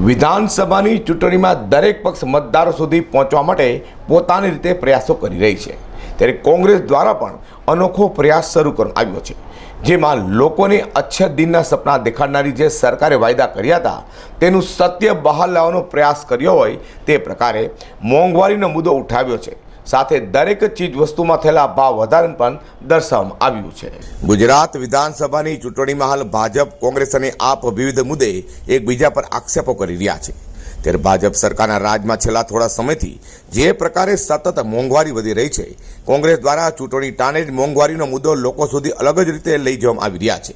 વિધાનસભાની ચૂંટણીમાં દરેક પક્ષ મતદારો સુધી પહોંચવા માટે પોતાની રીતે પ્રયાસો કરી રહી છે. ત્યારે કોંગ્રેસ દ્વારા પણ અનોખો પ્રયાસ શરૂ કરવામાં આવ્યો છે. જેમાં લોકોને અચ્છા દિનના સપના દેખાડનારી જે સરકારે વાયદા કર્યા હતા, તેનું સત્ય બહાર લાવવાનો પ્રયાસ કર્યો હોય તે પ્રકારે મોંઘવારીનો મુદ્દો ઉઠાવ્યો છે. સાથે દરેક ચીજ વસ્તુમાં થયેલા ભાવ વધારે પણ દર્શાવવામાં આવ્યું છે. ગુજરાત વિધાનસભાની ચૂંટણીમાં હાલ ભાજપ, કોંગ્રેસ અને આપ વિવિધ મુદ્દે એકબીજા પર આક્ષેપો કરી રહ્યા છે. ત્યારે ભાજપ સરકારના રાજમાં છેલ્લા થોડા સમયથી જે પ્રકારે સતત મોંઘવારી વધી રહી છે, કોંગ્રેસ દ્વારા ચૂંટણી ટાણે જ મોંઘવારીનો મુદ્દો લોકો સુધી અલગ જ રીતે લઈ જવામાં આવી રહ્યા છે.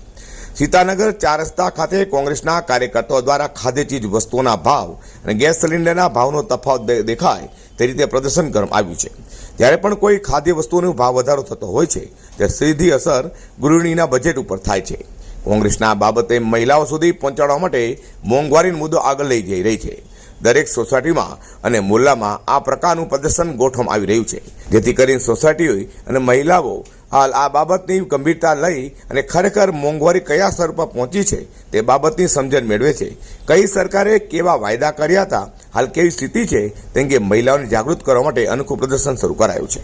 સીતાનગર ચાર રસ્તા ખાતે કોંગ્રેસના કાર્યકર્તાઓ દ્વારા ખાદ્ય ચીજ વસ્તુઓના ભાવ અને ગેસ સિલિન્ડરના ભાવનો તફાવત દેખાય તે રીતે પ્રદર્શન કરવામાં આવ્યું છે. જ્યારે પણ કોઈ ખાદ્ય વસ્તુઓનો ભાવ વધારો થતો હોય છે, ત્યારે સીધી અસર ગૃહિણીના બજેટ ઉપર થાય છે. કોંગ્રેસના બાબતે મહિલાઓ સુધી પહોંચાડવા માટે મોંઘવારીનો મુદ્દો આગળ લઈ જઈ રહી છે. દરેક સોસાયટીમાં અને મોલ્લામાં આ પ્રકારનું પ્રદર્શન ગોઠવવામાં આવી રહ્યું છે. જેથી કરીને સોસાયટીઓ અને મહિલાઓ હાલ આ બાબતની ગંભીરતા લઈ અને ખરેખર મોંઘવારી કયા સ્તર પર પહોંચી છે તે બાબતની સમજણ મેળવે છે. કઈ સરકારે કેવા વાયદા કર્યા હતા, હાલ કેવી સ્થિતિ છે તેમ કે મહિલાઓને જાગૃત કરવા માટે અનોખું પ્રદર્શન શરૂ કરાયું છે.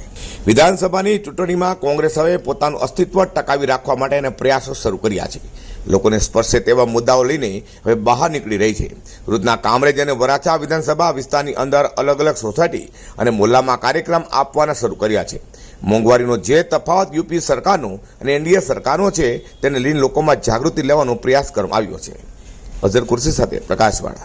વિધાનસભાની ચૂંટણીમાં કોંગ્રેસ હવે પોતાનું અસ્તિત્વ ટકાવી રાખવા માટેના પ્રયાસો શરૂ કર્યા છે. લોકોને સ્પર્શે તેવા મુદ્દાઓ લઈને હવે બહાર નીકળી રહી છે. સુરતના કામરેજ અને વરાછા વિધાનસભા વિસ્તારની અંદર અલગ અલગ સોસાયટી અને મોલ્લામાં કાર્યક્રમ આપવાના શરૂ કર્યા છે. મોંઘવારીનો જે તફાવત યુપી સરકારનો અને એનડીએ સરકારનો છે, તેને લઈને લોકોમાં જાગૃતિ લેવાનો પ્રયાસ કરવામાં આવ્યો છે. અઝર કુર્સી સાથે પ્રકાશવાળા.